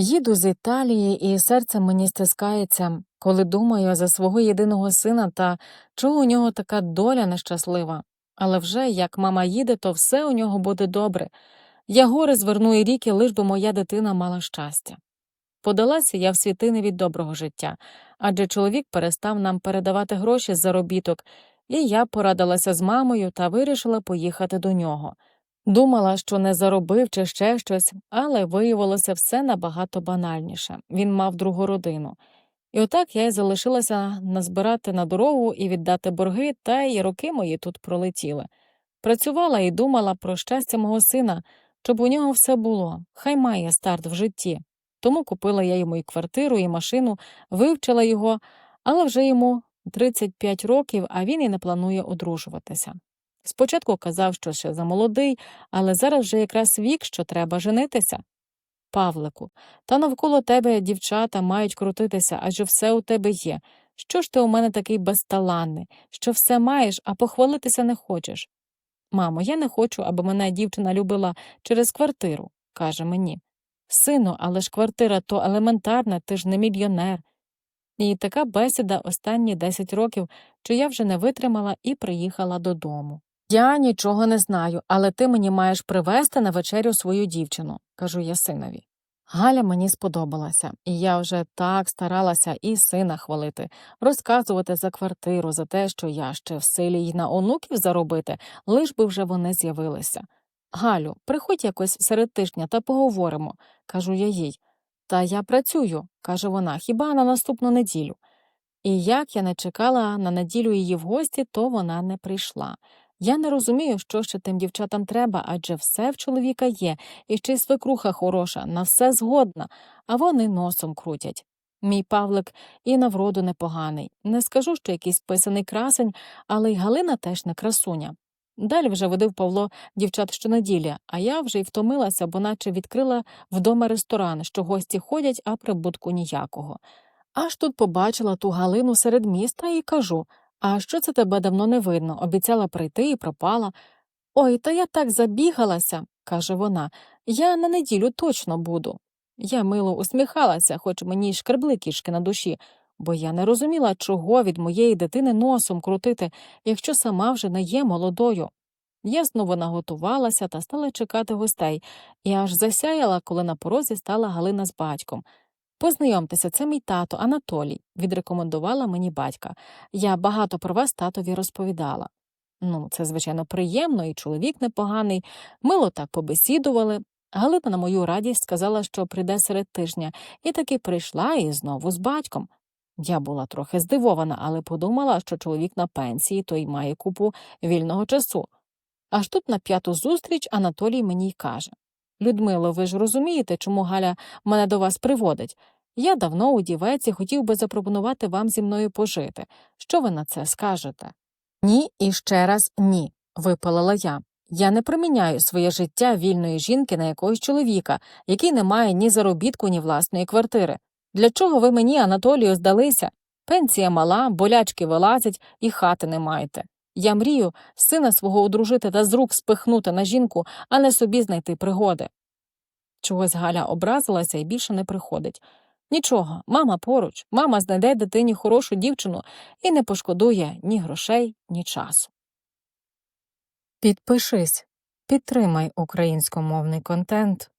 Їду з Італії, і серце мені стискається, коли думаю за свого єдиного сина та чого у нього така доля нещаслива. Але вже як мама їде, то все у нього буде добре. Я гори зверну і ріки, лиш би моя дитина мала щастя. Подалася я в світини від доброго життя, адже чоловік перестав нам передавати гроші з заробіток, і я порадилася з мамою та вирішила поїхати до нього. Думала, що не заробив чи ще щось, але виявилося все набагато банальніше. Він мав другу родину. І отак я й залишилася назбирати на дорогу і віддати борги, та й роки мої тут пролетіли. Працювала і думала про щастя мого сина, щоб у нього все було, хай має старт в житті. Тому купила я йому і квартиру, і машину, вивчила його, але вже йому 35 років, а він і не планує одружуватися. Спочатку казав, що ще замолодий, але зараз вже якраз вік, що треба женитися. Павлику, та навколо тебе дівчата мають крутитися, адже все у тебе є. Що ж ти у мене такий безталанний, що все маєш, а похвалитися не хочеш? Мамо, я не хочу, аби мене дівчина любила через квартиру, каже мені. Сину, але ж квартира то елементарна, ти ж не мільйонер. І така бесіда останні 10 років, що я вже не витримала і приїхала додому. Я нічого не знаю, але ти мені маєш привезти на вечерю свою дівчину, кажу я синові. Галя мені сподобалася, і я вже так старалася і сина хвалити, розказувати за квартиру, за те, що я ще в силі й на онуків заробити, лиш би вже вони з'явилися. Галю, приходь якось серед тижня та поговоримо, кажу я їй. Та я працюю, каже вона, хіба на наступну неділю. І як я не чекала на неділю її в гості, то вона не прийшла. Я не розумію, що ще тим дівчатам треба, адже все в чоловіка є, і ще й свекруха хороша, на все згодна, а вони носом крутять. Мій Павлик і на вроду непоганий. Не скажу, що якийсь писаний красень, але й Галина теж не красуня. Далі вже водив Павло дівчат щонеділі, а я вже й втомилася, бо наче відкрила вдома ресторан, що гості ходять, а прибутку ніякого. Аж тут побачила ту Галину серед міста і кажу а що це тебе давно не видно? Обіцяла прийти і пропала. Ой, та я так забігалася, каже вона. Я на неділю точно буду. Я мило усміхалася, хоч мені й шкребли кішки на душі, бо я не розуміла, чого від моєї дитини носом крутити, якщо сама вже не є молодою. Я знову наготувалася та стала чекати гостей, і аж засяяла, коли на порозі стала Галина з батьком. Познайомтеся, це мій тато Анатолій, відрекомендувала мені батька. Я багато про вас татові розповідала. Ну, це, звичайно, приємно, і чоловік непоганий. Мило так побесідували. Галина на мою радість сказала, що прийде серед тижня, і таки прийшла і знову з батьком. Я була трохи здивована, але подумала, що чоловік на пенсії, той має купу вільного часу. Аж тут на п'яту зустріч Анатолій мені й каже Людмило, ви ж розумієте, чому Галя мене до вас приводить? Я давно у дівеці хотів би запропонувати вам зі мною пожити. Що ви на це скажете? Ні, і ще раз ні, випалила я. Я не приміняю своє життя вільної жінки на якогось чоловіка, який не має ні заробітку, ні власної квартири. Для чого ви мені, Анатолію, здалися? Пенсія мала, болячки вилазять і хати не маєте. Я мрію сина свого одружити та з рук спихнути на жінку, а не собі знайти пригоди. Чогось Галя образилася і більше не приходить. Нічого, мама поруч, мама знайде дитині хорошу дівчину і не пошкодує ні грошей, ні часу. Підпишись, підтримай українськомовний контент.